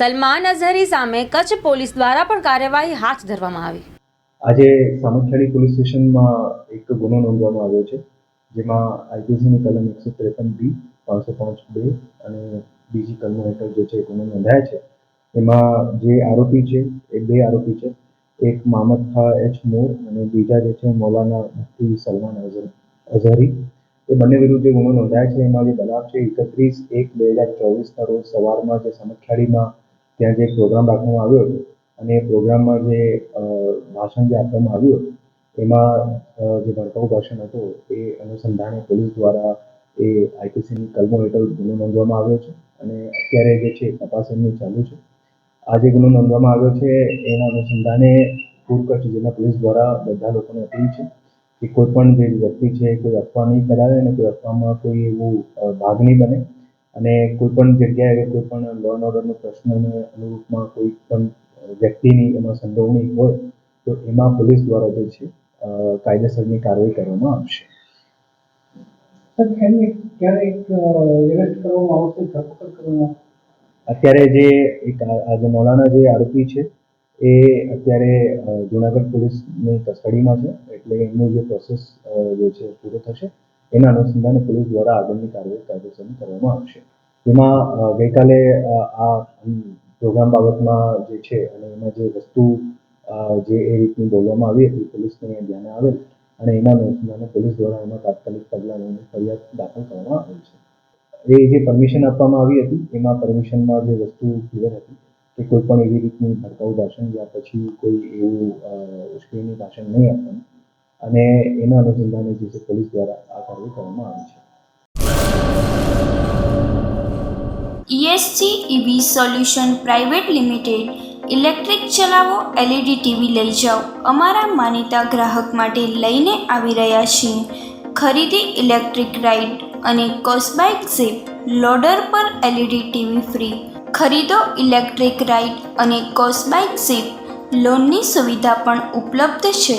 Salman Azahari સામે Kutch police દ્વારા પણ કાર્યવાહી હાથ ધરવામાં આવી. આજે સામખિયાળી પોલીસ સ્ટેશનમાં એક ગુનો નોંધવામાં આવ્યો છે, જેમાં આઈપીસીની કલમ એકસો ત્રેપન બી, પાંચસો પાંચ બે અને બીજી કલમો હેઠળ જે છે ગુનો નોંધાયા છે. એમાં જે આરોપી છે, એ બે આરોપી છે, એક મામદ ખા એચ મોર અને બીજા જે છે મૌલાના મુફ્તી સલમાન અઝહરી. એ બંને વિરુદ્ધ જે ગુનો નોંધાયા છે, એમાં જે બનાવ છે એકત્રીસ એક બે હજાર ચોવીસના રોજ સવારમાં જે સામખિયાળીમાં ત્યાં જે પ્રોગ્રામ રાખવામાં આવ્યો હતો અને એ પ્રોગ્રામમાં જે ભાષણ જે આપવામાં આવ્યું હતું, એમાં જે ભડકાઉ ભાષણ હતું, એ અનુસંધાને પોલીસ દ્વારા એ આઈપીસીની કલમો હેઠળ ગુનો નોંધવામાં આવ્યો છે અને અત્યારે જે છે તપાસ એમની ચાલુ છે. આ જે ગુનો નોંધવામાં આવ્યો છે, એના અનુસંધાને પૂર્વ કચ્છ જિલ્લા પોલીસ દ્વારા બધા લોકોને અપીલ છે કે કોઈ પણ જે વ્યક્તિ છે કોઈ અફવા નહીં ફેલાવે અને કોઈ અફવામાં કોઈ એવું ભાગ નહીં બને. અને કોઈ પણ જગ્યાએ કોઈ પણ લો એન્ડ ઓર્ડરનો પ્રશ્નને અનુરૂપમાં કોઈ પણ વ્યક્તિની એમાં સંડોવણી હોય તો એમાં પોલીસ દ્વારા જે છે કાયદેસરની કાર્યવાહી કરવામાં આવશે. અત્યારે જે એક આ આ મૌલાના જે આરોપી છે એ અત્યારે જુનાગઢ પોલીસની કસ્ટડીમાં છે એટલે એમનું જે પ્રોસેસ જે છે પૂરો થશે. એના અનુસંધાને પોલીસ દ્વારા આગળની કાર્યવાહી કાયદેસરની કરવામાં આવશે. એમાં ગઈકાલે આ પ્રોગ્રામ બાબતમાં જે છે અને એમાં જે વસ્તુ જે એ રીતની બોલવામાં આવી હતી, પોલીસને ધ્યાને આવેલ અને એના અનુસંધાને પોલીસ દ્વારા એમાં તાત્કાલિક પગલાં લઈને ફરિયાદ દાખલ કરવામાં આવી છે. એ જે પરમિશન આપવામાં આવી હતી, એમાં પરમિશનમાં જે વસ્તુ ક્લિયર હતી કે કોઈ પણ એવી રીતની ભડકાઉ ભાષણ યા પછી કોઈ એવું ઉશ્કેરણી ભાષણ નહીં આપવાનું. અને એના અનુસંધાને જે છે પોલીસ દ્વારા આ કાર્યવાહી કરવામાં આવી છે. ESC EV solution private limited electric ચલાવો એલઈડી ટીવી લઈ જાઓ. અમારા માનીતા ગ્રાહક માટે લઈને આવી રહ્યા છીએ ખરીદી ઇલેક્ટ્રિક રાઇડ અને કોસ્બાઇક ઝીપ લોડર પર એલઈડી ટીવી ફ્રી ખરીદો ઇલેક્ટ્રિક રાઇડ અને કોસ્બાઇક ઝીપ લોનની સુવિધા પણ ઉપલબ્ધ છે.